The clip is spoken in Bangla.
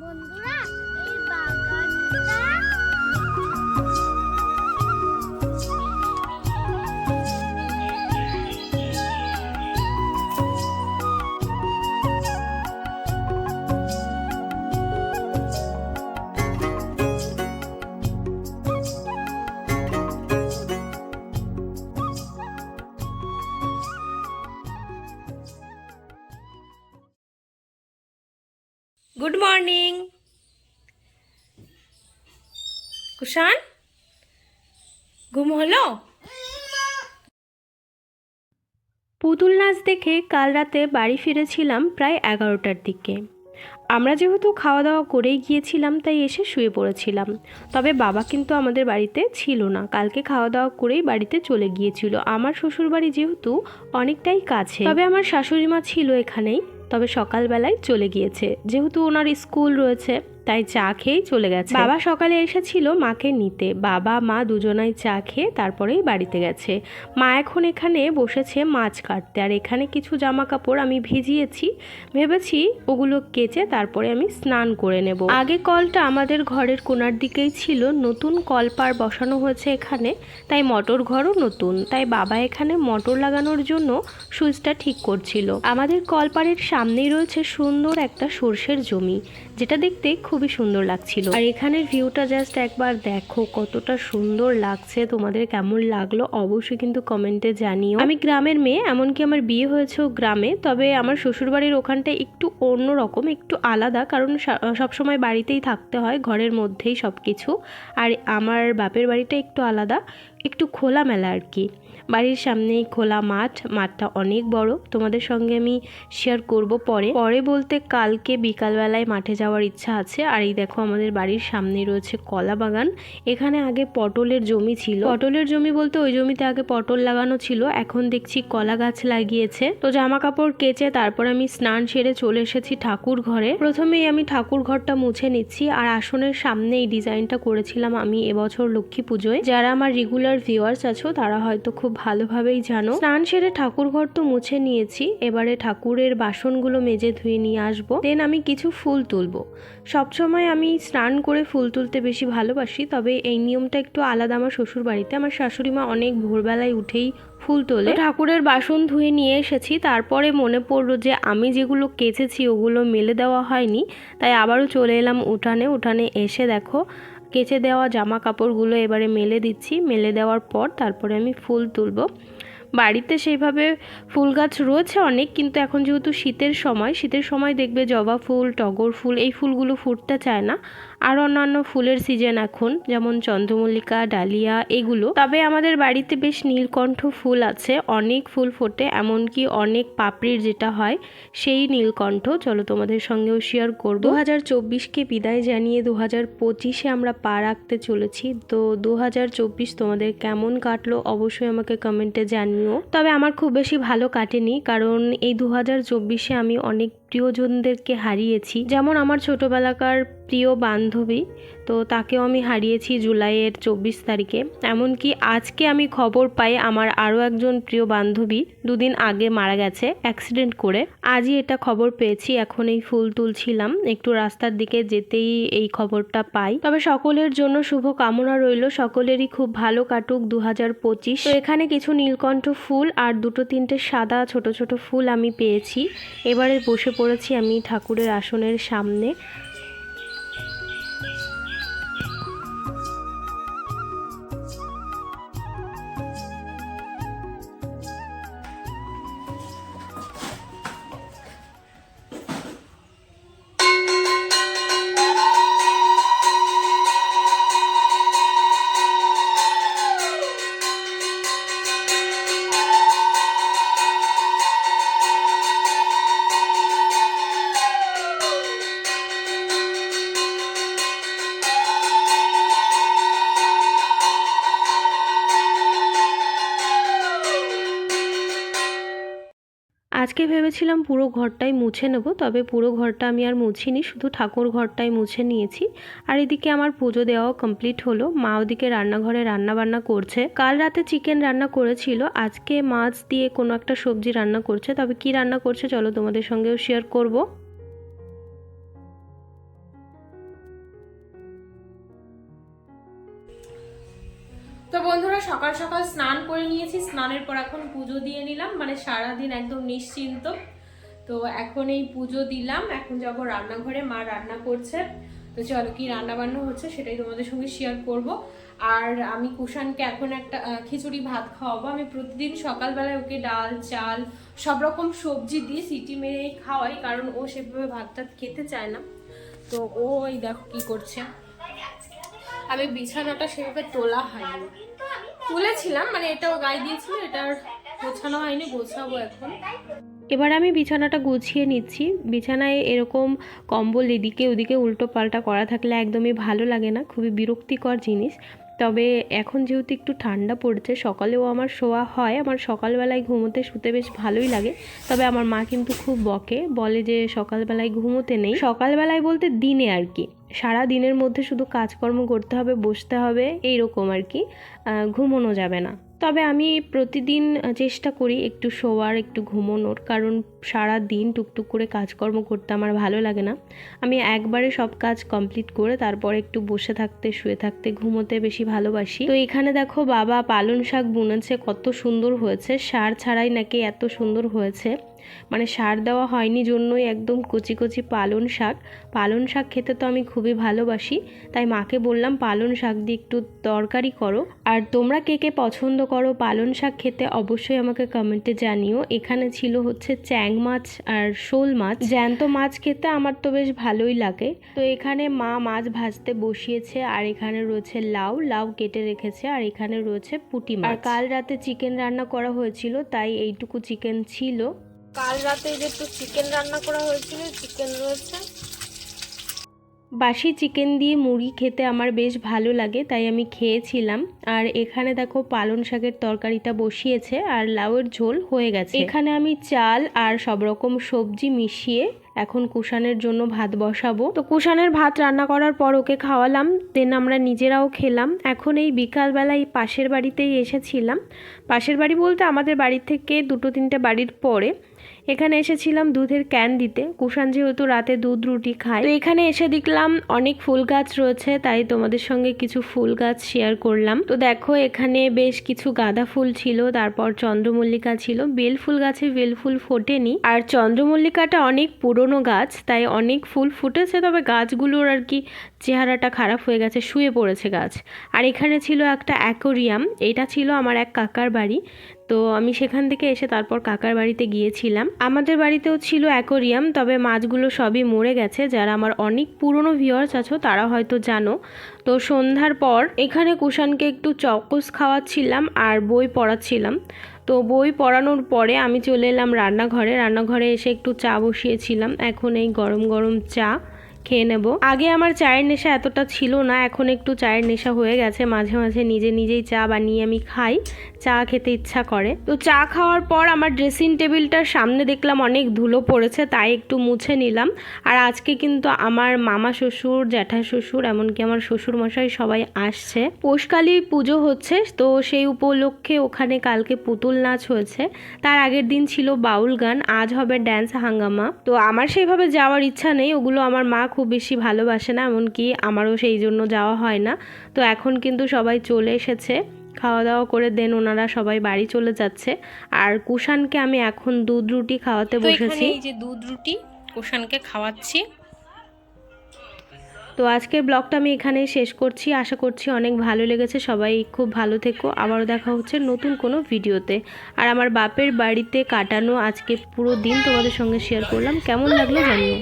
বন্ধুরা গুড মর্নিং কুষাণ ঘুম হলো? পুতুল নাচ দেখে কাল রাতে বাড়ি ফিরেছিলাম প্রায় এগারোটার দিকে। আমরা যেহেতু খাওয়া দাওয়া করেই গিয়েছিলাম, তাই এসে শুয়ে পড়েছিলাম। তবে বাবা কিন্তু আমাদের বাড়িতে ছিল না। কালকে খাওয়া দাওয়া করেই বাড়িতে চলে গিয়েছিল। আমার শ্বশুরবাড়ি যেহেতু অনেকটাই কাছে। তবে আমার শাশুড়ি মা ছিল এখানেই। তবে সকালবেলায় চলে গিয়েছে। যেহেতু ওনার স্কুল রয়েছে তাই চা খেয়েই চলে গেছে। বাবা সকালে এসেছিল মাকে নিতে। বাবা, মা দুজনাই চা খেয়ে তারপরেই বাড়িতে গেছে। মা এখন এখানে বসেছে মাছ কাটতে। আর এখানে কিছু জামা কাপড় আমি ভিজিয়েছি। ভেবেছি ওগুলো কেচে তারপরে আমি স্নান করে নেব। আগে কলটা আমাদের ঘরের কোনার দিকেই ছিল। নতুন কল কলপার বসানো হয়েছে এখানে। তাই মটর ঘরও নতুন। তাই বাবা এখানে মোটর লাগানোর জন্য সুইচটা ঠিক করছিল। আমাদের কলপারের সামনেই রয়েছে সুন্দর একটা সর্ষের জমি। যেটা দেখতে খুবই সুন্দর লাগছিল। আর এখানের ভিউটা জাস্ট একবার দেখো, কতটা সুন্দর লাগছে। তোমাদের কেমন লাগল অবশ্যই কিন্তু কমেন্টে জানিও। আমি গ্রামের মেয়ে, এমনকি আমার বিয়ে হয়েছেও গ্রামে, তবে আমার শ্বশুরবাড়ির ওখানটা একটু অন্য রকম একটু আলাদা, কারণ সবসময় বাড়িতেই থাকতে হয়, ঘরের মধ্যেই সব কিছু আর আমার বাপের বাড়িটা একটু আলাদা একটু খোলামেলা আর কি। বাড়ির সামনেই খোলা মাঠ, মাঠটা অনেক বড়। তোমাদের সঙ্গে আমি শেয়ার করব পরে। পরে বলতে কালকে বিকালবেলায় মাঠে যাওয়ার ইচ্ছা আছে। আর এই দেখো আমাদের বাড়ির সামনে রয়েছে কলা বাগান। এখানে আগে পটলের জমি ছিল। পটলের জমি বলতে ওই জমিতে আগে পটল লাগানো ছিল। এখন দেখছি কলা গাছ লাগিয়েছে। তো জামা কাপড় কেচে তারপর আমি স্নান সেরে চলে এসেছি ঠাকুর ঘরে। প্রথমেই আমি ঠাকুর ঘরটা মুছে নিচ্ছি। আর আসনের সামনে এই ডিজাইনটা করেছিলাম আমি এবছর লক্ষ্মী পুজোয়। যারা আমার রেগুলার ভিউয়ার্স আছো, তারা হয়তো খুব ভালোভাবেই জানো। স্নান সেরে ঠাকুর ঘর তো মুছে নিয়েছি, এবারে ঠাকুরের বাসনগুলো মেজে ধুয়ে নিয়ে আসব। দেন আমি কিছু ফুল তুলবো। সবসময় আমি স্নান করে ফুল তুলতে বেশি ভালোবাসি, তবে এই নিয়মটা একটু আলাদা আমার শ্বশুর বাড়িতে আমার শাশুড়ি মা অনেক ভোরবেলায় উঠেই ফুল তোলে। ঠাকুরের বাসন ধুয়ে নিয়ে এসেছি, তারপরে মনে পড়ল যে আমি যেগুলো কেচেছি ওগুলো মেলে দেওয়া হয়নি, তাই আবারও চলে এলাম উঠানে। উঠানে এসে দেখো কেচে দেওয়া জামা কাপড়গুলো এবারে মেলে দিচ্ছি। মেলে দেওয়ার পর তারপরে আমি ফুল তুলব। বাড়িতে সেইভাবে ফুল গাছ রয়েছে অনেক, কিন্তু এখন যেহেতু শীতের সময় শীতের সময় দেখবে জবা ফুল, টগর ফুল, এই ফুলগুলো ফুটতে চায় না। আর অন্যান্য ফুলের সিজন এখন, যেমন চন্দ্রমল্লিকা, ডালিয়া, এগুলো। তবে আমাদের বাড়িতে বেশ নীলকণ্ঠ ফুল আছে, অনেক ফুল ফোটে, এমনকি অনেক পাপড়ির যেটা হয়, সেই নীলকণ্ঠ। চলো তোমাদের সঙ্গেও শেয়ার করব। দু হাজার চব্বিশকে বিদায় জানিয়ে দু হাজার পঁচিশে আমরা পা রাখতে চলেছি। তো দু হাজার চব্বিশ তোমাদের কেমন কাটলো অবশ্যই আমাকে কমেন্টে জানিও। তবে আমার খুব বেশি ভালো কাটেনি, কারণ এই দু হাজার চব্বিশে আমি অনেক প্রিয়জনদেরকে হারিয়েছি। যেমন আমার ছোটোবেলাকার প্রিয় বান্ধবী, তো তাকেও আমি হারিয়েছি জুলাইয়ের চব্বিশ তারিখে। এমনকি আজকে আমি খবর পাই আমার আরও একজন প্রিয় বান্ধবী দুদিন আগে মারা গেছে অ্যাক্সিডেন্ট করে। আজই এটা খবর পেয়েছি, এখন এই ফুল তুলছিলাম। একটু রাস্তার দিকে যেতেই এই খবরটা পাই। তবে সকলের জন্য শুভ কামনা রইল, সকলেরই খুব ভালো কাটুক দু হাজার পঁচিশ। তো এখানে কিছু নীলকণ্ঠ ফুল আর দুটো তিনটে সাদা ছোট ছোট ফুল আমি পেয়েছি। এবারে বসে পড়েছি আমি ঠাকুরের আসনের সামনে। আজকে ভেবেছিলাম পুরো ঘরটাই মুছে নেব, তবে পুরো ঘরটা আমি আর মুছিনি, শুধু ঠাকুর ঘরটাই মুছে নিয়েছি। আর এদিকে আমার পুজো দেওয়াও কমপ্লিট হলো। মা ওদিকে রান্নাঘরে রান্না বান্না করছে। কাল রাতে চিকেন রান্না করেছিল। আজকে মাছ দিয়ে কোনো একটা সবজি রান্না করছে। তবে কি রান্না করছে চলো তোমাদের সঙ্গেও শেয়ার করব। তো বন্ধুরা, সকাল সকাল স্নান করে নিয়েছি। স্নানের পর এখন পুজো দিয়ে নিলাম। মানে সারাদিন একদম নিশ্চিন্ত। তো এখন এই পুজো দিলাম। এখন যাব রান্নাঘরে। মা রান্না করছে। তো চলো, কি রান্না বান্না হচ্ছে সেটাই তোমাদের সঙ্গে শেয়ার করব। আর আমি কুষাণকে এখন একটা খিচুড়ি ভাত খাওয়াবো। আমি প্রতিদিন সকালবেলায় ওকে ডাল, চাল, সব রকম সবজি দিয়ে সিটি মেরেই খাওয়াই। কারণ ও সেভাবে ভাত টাত খেতে চায় না। তো ও এই দেখো কি করছে। আমি বিছানাটা সেভাবে তোলা হয়নি। তুলেছিলাম মানে এটাও গায়ে দিয়েছিল এটা আর গোছানো হয়নি, গোছাবো এখন। এবার আমি বিছানাটা গুছিয়ে নিচ্ছি। বিছানায় এরকম কম্বল এদিকে ওদিকে উল্টো পাল্টা করা থাকলে একদমই ভালো লাগে না, খুবই বিরক্তিকর জিনিস। তবে এখন যেহেতু একটু ঠান্ডা পড়ছে, সকালেও আমার শোয়া হয়। আমার সকালবেলায় ঘুমোতে শুতে বেশ ভালোই লাগে। তবে আমার মা কিন্তু খুব বকে, বলে যে সকালবেলায় ঘুমোতে নেই। সকালবেলায় বলতে দিনে আর কি। সারা দিনের মধ্যে শুধু কাজকর্ম করতে হবে, বসতে হবে, এইরকম আর কি ঘুমোনো যাবে না। তবে আমি প্রতিদিন চেষ্টা করি একটু শোয়ার, একটু ঘুমোনোর, কারণ সারা দিন টুকটুক করে কাজকর্ম করতে আমার ভালো লাগে না। আমি একবারে সব কাজ কমপ্লিট করে তারপর একটু বসে থাকতে, শুয়ে থাকতে ঘুমোতে বেশি ভালোবাসি। তো এখানে দেখো, বাবা পালং শাক বুনেছে, কত সুন্দর হয়েছে, সার ছাড়াই নাকি এত সুন্দর হয়েছে। মানে সার দেওয়া হয়নি জন্যই একদম কচি কচি পালং শাক। পালং শাক খেতে তো আমি খুবই ভালোবাসি, তাই মাকে বললাম পালং শাক দিয়ে একটু তরকারি করো। আর তোমরা কে কে পছন্দ করো পালং শাক খেতে অবশ্যই আমাকে কমেন্টে জানিও। এখানে ছিল হচ্ছে চ্যাং মাছ আর শোল মাছ। জ্যান্ত মাছ খেতে আমার তো বেশ ভালোই লাগে। তো এখানে মা মাছ ভাজতে বসিয়েছে আর এখানে রয়েছে লাউ। লাউ কেটে রেখেছে আর এখানে রয়েছে পুঁটি মাছ। আর কাল রাতে চিকেন রান্না করা হয়েছিল, তাই এইটুকু চিকেন ছিল। কাল রাতে যে একটু চিকেন রান্না করা হয়েছিল চিকেন রয়েছে। বাসি চিকেন দিয়ে মুড়ি খেতে আমার বেশ ভালো লাগে তাই আমি খেয়েছিলাম। আর এখানে দেখো পালং শাকের তরকারিটা বসিয়েছে আর লাউয়ের ঝোল হয়ে গেছে। এখানে আমি চাল আর সব রকম সবজি মিশিয়ে এখন কুষানের জন্য ভাত বসাবো। তো কুষানের ভাত রান্না করার পর ওকে খাওয়ালাম দেন আমরা নিজেরাও খেলাম। এখন এই বিকালবেলায় পাশের বাড়িতেই এসেছিলাম। পাশের বাড়ি বলতে আমাদের বাড়ি থেকে দুটো তিনটে বাড়ির পরে। এখানে এসেছিলাম দুধের ক্যান দিতে। কুষাণ যেহেতু রাতে দুধ রুটি খায়। তো এখানে এসে দেখলাম অনেক ফুল গাছ রয়েছে, তাই তোমাদের সঙ্গে কিছু ফুল গাছ শেয়ার করলাম। তো দেখো, এখানে বেশ কিছু গাঁদা ফুল ছিল, তারপর চন্দ্রমল্লিকা ছিল। বেল ফুল গাছে বেল ফুল ফোটেনি। আর চন্দ্রমল্লিকাটা অনেক পুরনো গাছ, তাই অনেক ফুল ফুটেছে, তবে গাছগুলোর আর কি চেহারাটা খারাপ হয়ে গেছে, শুয়ে পড়েছে গাছ। আর এখানে ছিল একটা অ্যাকোরিয়াম, এটা ছিল আমার এক কাকার বাড়ি। তো আমি সেখান থেকে এসে তারপর কাকার বাড়িতে গিয়েছিলাম। আমাদের বাড়িতেও ছিল অ্যাকোরিয়াম, তবে মাছগুলো সবই মরে গেছে। যারা আমার অনেক পুরনো ভিউয়ার্স আছো, তারা হয়তো জানো। তো সন্ধ্যার পর এখানে কুষাণকে একটু চকোস খাওয়াচ্ছিলাম আর বই পড়াচ্ছিলাম। তো বই পড়ানোর পরে আমি চলে এলাম রান্নাঘরে। রান্নাঘরে এসে একটু চা বসিয়েছিলাম। এখন এই গরম গরম চা। খেয়ে নেব। আগে আমার চায়ের নেশা এতটা ছিল না, এখন একটু চায়ের নেশা হয়ে গেছে। মাঝে মাঝে নিজে নিজেই চা বানিয়ে আমি খাই, চা খেতে ইচ্ছা করে। তো চা খাওয়ার পর আমার ড্রেসিং টেবিলটার সামনে দেখলাম অনেক ধুলো পড়েছে, তাই একটু মুছে নিলাম। আর আজকে কিন্তু আমার মামা শ্বশুর, জ্যাঠা শ্বশুর, এমনকি আমার শ্বশুর মশাই সবাই আসছে। পোষকালী পুজো হচ্ছে, তো সেই উপলক্ষে ওখানে কালকে পুতুল নাচ হয়েছে। তার আগের দিন ছিল বাউল গান, আজ হবে ড্যান্স হাঙ্গামা। তো আমার সেইভাবে যাওয়ার ইচ্ছা নেই, ওগুলো আমার মা খুব বেশি ভালোবাসে না এমনকি আমারও সেই জন্য যাওয়া হয় না। তো এখন কিন্তু সবাই চলে এসেছে খাওয়া দাওয়া করে দেন ওনারা সবাই বাড়ি চলে যাচ্ছে। আর কুষাণকে আমি এখন দুধ রুটি খাওয়াতে বসেছি। এই যে দুধ রুটি কুষাণকে খাওয়াচ্ছি। তো আজকের ব্লগটা আমি এখানেই শেষ করছি। আশা করছি অনেক ভালো লেগেছে। সবাই খুব ভালো থেকো। আবারও দেখা হচ্ছে নতুন কোনো ভিডিওতে। আর আমার বাপের বাড়িতে কাটানো আজকে পুরো দিন তোমাদের সঙ্গে শেয়ার করলাম। কেমন লাগল জানিও।